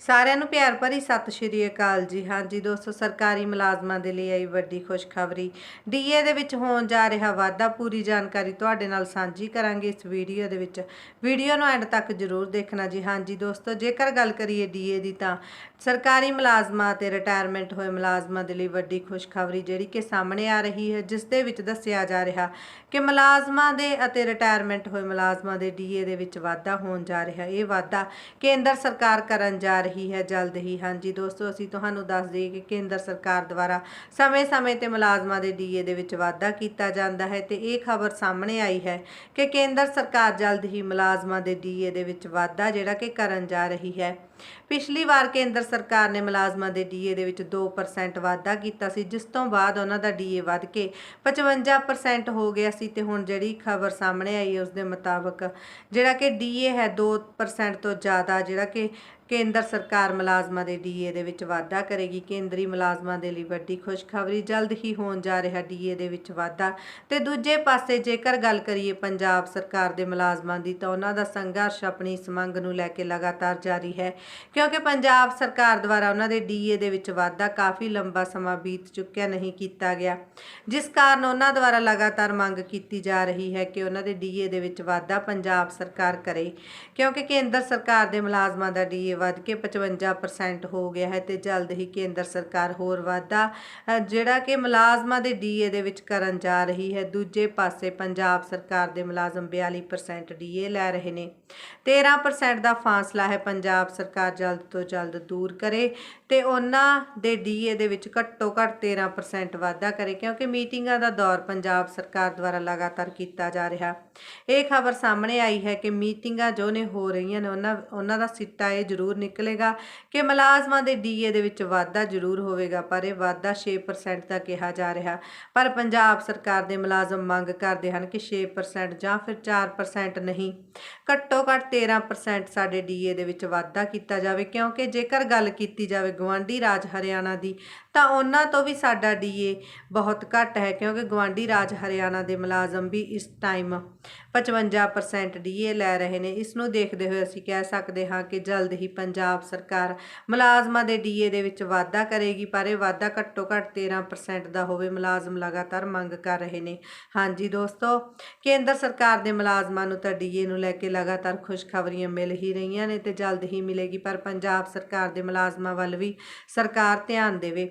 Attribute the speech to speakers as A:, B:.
A: ਸਾਰਿਆਂ ਨੂੰ ਪਿਆਰ ਭਰੀ ਸਤਿ ਸ਼੍ਰੀ ਅਕਾਲ ਜੀ। ਹਾਂਜੀ ਦੋਸਤੋ, ਸਰਕਾਰੀ ਮੁਲਾਜ਼ਮਾਂ ਦੇ ਲਈ ਆਈ ਵੱਡੀ ਖੁਸ਼ਖਬਰੀ। ਡੀਏ ਦੇ ਵਿੱਚ ਹੋਣ ਜਾ ਰਿਹਾ ਵਾਅਦਾ ਪੂਰੀ ਜਾਣਕਾਰੀ ਤੁਹਾਡੇ ਨਾਲ ਸਾਂਝੀ ਕਰਾਂਗੇ ਇਸ ਵੀਡੀਓ ਦੇ ਵਿੱਚ। ਵੀਡੀਓ ਨੂੰ ਐਂਡ ਤੱਕ ਜ਼ਰੂਰ ਦੇਖਣਾ ਜੀ। ਹਾਂਜੀ ਦੋਸਤੋ, ਜੇਕਰ ਗੱਲ ਕਰੀਏ ਡੀਏ ਦੀ ਤਾਂ ਸਰਕਾਰੀ ਮੁਲਾਜ਼ਮਾਂ ਤੇ ਰਿਟਾਇਰਮੈਂਟ ਹੋਏ ਮੁਲਾਜ਼ਮਾਂ ਦੇ ਲਈ ਵੱਡੀ ਖੁਸ਼ਖਬਰੀ ਜਿਹੜੀ ਕਿ ਸਾਹਮਣੇ ਆ ਰਹੀ ਹੈ, ਜਿਸ ਦੇ ਵਿੱਚ ਦੱਸਿਆ ਜਾ ਰਿਹਾ ਕਿ ਮੁਲਾਜ਼ਮਾਂ ਦੇ ਅਤੇ ਰਿਟਾਇਰਮੈਂਟ ਹੋਏ ਮੁਲਾਜ਼ਮਾਂ ਦੇ ਡੀਏ ਦੇ ਵਿੱਚ ਵਾਧਾ ਹੋਣ ਜਾ ਰਿਹਾ। ਇਹ ਵਾਧਾ ਕੇਂਦਰ ਸਰਕਾਰ ਕਰਨ ਜਾ ਰਹੀ ਹੈ, ਜਲਦ ਹੀ। ਹਾਂਜੀ ਦੋਸਤੋ, ਅਸੀਂ ਤੁਹਾਨੂੰ ਦੱਸ ਦਈਏ ਕਿ ਕੇਂਦਰ ਸਰਕਾਰ ਦੁਆਰਾ ਸਮੇਂ-ਸਮੇਂ ਤੇ ਮੁਲਾਜ਼ਮਾਂ ਦੇ ਡੀਏ ਦੇ ਵਿੱਚ ਵਾਧਾ ਕੀਤਾ ਜਾਂਦਾ ਹੈ ਤੇ ਇਹ ਖਬਰ ਸਾਹਮਣੇ ਆਈ ਹੈ ਕਿ ਕੇਂਦਰ ਸਰਕਾਰ ਜਲਦ ਹੀ ਮੁਲਾਜ਼ਮਾਂ ਦੇ ਡੀਏ ਦੇ ਵਿੱਚ ਵਾਧਾ ਜਿਹੜਾ ਕਿ ਕਰਨ ਜਾ ਰਹੀ ਹੈ। ਪਿਛਲੀ ਵਾਰ ਕੇਂਦਰ ਸਰਕਾਰ ਨੇ ਮੁਲਾਜ਼ਮਾਂ ਦੇ ਡੀਏ ਦੇ ਵਿੱਚ 2% ਵਾਧਾ ਕੀਤਾ ਸੀ, ਜਿਸ ਤੋਂ ਬਾਅਦ ਉਹਨਾਂ ਦਾ ਡੀਏ ਵੱਧ ਕੇ 55% ਹੋ ਗਿਆ ਸੀ ਤੇ ਹੁਣ ਜਿਹੜੀ ਖਬਰ ਸਾਹਮਣੇ ਆਈ ਹੈ, ਉਸ ਦੇ ਮੁਤਾਬਕ ਜਿਹੜਾ ਕਿ ਡੀਏ ਹੈ 2% ਤੋਂ ਜ਼ਿਆਦਾ ਜਿਹੜਾ ਕਿ ਕੇਂਦਰ ਸਰਕਾਰ ਮੁਲਾਜ਼ਮਾਂ ਦੇ ਡੀਏ ਦੇ ਵਿੱਚ ਵਾਧਾ ਕਰੇਗੀ। ਕੇਂਦਰੀ ਮੁਲਾਜ਼ਮਾਂ ਦੇ ਲਈ ਵੱਡੀ ਖੁਸ਼ਖਬਰੀ ਜਲਦ ਹੀ ਹੋਣ ਜਾ ਰਿਹਾ ਡੀਏ ਦੇ ਵਿੱਚ ਵਾਧਾ। ਤੇ ਦੂਜੇ ਪਾਸੇ ਜੇਕਰ ਗੱਲ ਕਰੀਏ ਪੰਜਾਬ ਸਰਕਾਰ ਦੇ ਮੁਲਾਜ਼ਮਾਂ ਦੀ, ਤਾਂ ਉਹਨਾਂ ਦਾ ਸੰਘਰਸ਼ ਆਪਣੀ ਇਸ ਮੰਗ ਨੂੰ ਲੈ ਕੇ ਲਗਾਤਾਰ ਜਾਰੀ ਹੈ। ਕਿਉਂਕਿ ਪੰਜਾਬ ਸਰਕਾਰ ਦੁਆਰਾ ਉਹਨਾਂ ਦੇ ਡੀਏ ਦੇ ਵਿੱਚ ਵਾਧਾ ਕਾਫੀ ਲੰਬਾ ਸਮਾਂ ਬੀਤ ਚੁੱਕਿਆ ਨਹੀਂ ਕੀਤਾ ਗਿਆ। ਜਿਸ ਕਾਰਨ ਉਹਨਾਂ ਦੁਆਰਾ ਲਗਾਤਾਰ ਮੰਗ ਕੀਤੀ ਜਾ ਰਹੀ ਹੈ ਕਿ ਉਹਨਾਂ ਦੇ ਡੀਏ ਦੇ ਵਿੱਚ ਵਾਧਾ ਪੰਜਾਬ ਸਰਕਾਰ ਕਰੇ। ਕਿਉਂਕਿ ਕੇਂਦਰ ਸਰਕਾਰ ਦੇ ਮੁਲਾਜ਼ਮਾਂ ਦਾ ਡੀਏ ਵੱਧ ਕੇ 55% ਹੋ ਗਿਆ ਹੈ ਤੇ ਜਲਦ ਹੀ ਕੇਂਦਰ ਸਰਕਾਰ ਹੋਰ ਵਾਧਾ ਜਿਹੜਾ ਕਿ ਮੁਲਾਜ਼ਮਾਂ ਦੇ ਡੀਏ ਦੇ ਵਿੱਚ ਕਰਨ ਜਾ ਰਹੀ ਹੈ। ਦੂਜੇ ਪਾਸੇ ਪੰਜਾਬ ਸਰਕਾਰ ਦੇ ਮੁਲਾਜ਼ਮ 42% ਡੀਏ ਲੈ ਰਹੇ ਨੇ। 13% ਦਾ ਫਾਸਲਾ ਹੈ। ਪੰਜਾਬ ਸਰਕਾਰ ਜਲਦ ਤੋਂ ਜਲਦ ਦੂਰ ਕਰੇ ਤੇ ਉਹਨਾਂ ਦੇ ਡੀਏ ਦੇ ਵਿੱਚ ਘੱਟੋ ਘੱਟ 13% ਵਾਧਾ ਕਰੇ, ਕਿਉਂਕਿ ਮੀਟਿੰਗਾਂ ਦਾ ਦੌਰ ਪੰਜਾਬ ਸਰਕਾਰ ਦੁਆਰਾ ਲਗਾਤਾਰ ਕੀਤਾ ਜਾ ਰਿਹਾ। ਇਹ ਖਬਰ ਸਾਹਮਣੇ ਆਈ ਹੈ ਕਿ ਮੀਟਿੰਗਾਂ ਜੋ ਨੇ ਹੋ ਰਹੀਆਂ ਨੇ, ਉਹਨਾਂ ਉਹਨਾਂ ਦਾ ਸਿੱਟਾ ਇਹ ਜ਼ਰੂਰ ਜ਼ਰੂਰ ਨਿਕਲੇਗਾ ਕਿ ਮੁਲਾਜ਼ਮਾਂ ਦੇ ਡੀਏ ਦੇ ਵਿੱਚ ਵਾਧਾ ਜ਼ਰੂਰ ਹੋਵੇਗਾ, ਪਰ ਇਹ ਵਾਧਾ 6% ਦਾ ਕਿਹਾ ਜਾ ਰਿਹਾ। ਪਰ ਪੰਜਾਬ ਸਰਕਾਰ ਦੇ ਮੁਲਾਜ਼ਮ ਮੰਗ ਕਰਦੇ ਹਨ ਕਿ 6% ਜਾਂ ਫਿਰ 4% ਨਹੀਂ। ਘੱਟੋ ਘੱਟ 13% ਸਾਡੇ ਡੀਏ ਦੇ ਵਿੱਚ ਵਾਧਾ ਕੀਤਾ ਜਾਵੇ, ਕਿਉਂਕਿ ਜੇਕਰ ਗੱਲ ਕੀਤੀ ਜਾਵੇ ਗਵਾਂਢੀ ਰਾਜ ਹਰਿਆਣਾ ਦੀ ਤਾਂ ਉਹਨਾਂ ਤੋਂ ਵੀ ਸਾਡਾ ਡੀਏ ਬਹੁਤ ਘੱਟ ਹੈ, ਕਿਉਂਕਿ ਗਵਾਂਢੀ ਰਾਜ ਹਰਿਆਣਾ ਦੇ ਮੁਲਾਜ਼ਮ ਵੀ ਇਸ ਟਾਈਮ 55% ਡੀਏ ਲੈ ਰਹੇ ਨੇ। ਇਸ ਨੂੰ ਦੇਖਦੇ ਹੋਏ ਅਸੀਂ ਕਹਿ ਸਕਦੇ ਹਾਂ ਕਿ ਜਲਦ ਹੀ ਪੰਜਾਬ ਸਰਕਾਰ ਮੁਲਾਜ਼ਮਾਂ ਦੇ ਡੀਏ ਦੇ ਵਿੱਚ ਵਾਧਾ ਕਰੇਗੀ, ਪਰ ਇਹ ਵਾਧਾ ਘੱਟੋ ਘੱਟ 13% ਦਾ ਹੋਵੇ, ਮੁਲਾਜ਼ਮ ਲਗਾਤਾਰ ਮੰਗ ਕਰ ਰਹੇ ਨੇ। ਹਾਂਜੀ ਦੋਸਤੋ, ਕੇਂਦਰ ਸਰਕਾਰ ਦੇ ਮੁਲਾਜ਼ਮਾਂ ਨੂੰ ਤਾਂ ਡੀਏ ਨੂੰ ਲੈ ਕੇ ਲਗਾਤਾਰ ਖੁਸ਼ਖਬਰੀਆਂ ਮਿਲ ਹੀ ਰਹੀਆਂ ਨੇ ਤੇ ਜਲਦ ਹੀ ਮਿਲੇਗੀ, ਪਰ ਪੰਜਾਬ ਸਰਕਾਰ ਦੇ ਮੁਲਾਜ਼ਮਾਂ ਵੱਲ ਵੀ ਸਰਕਾਰ ਧਿਆਨ ਦੇਵੇ।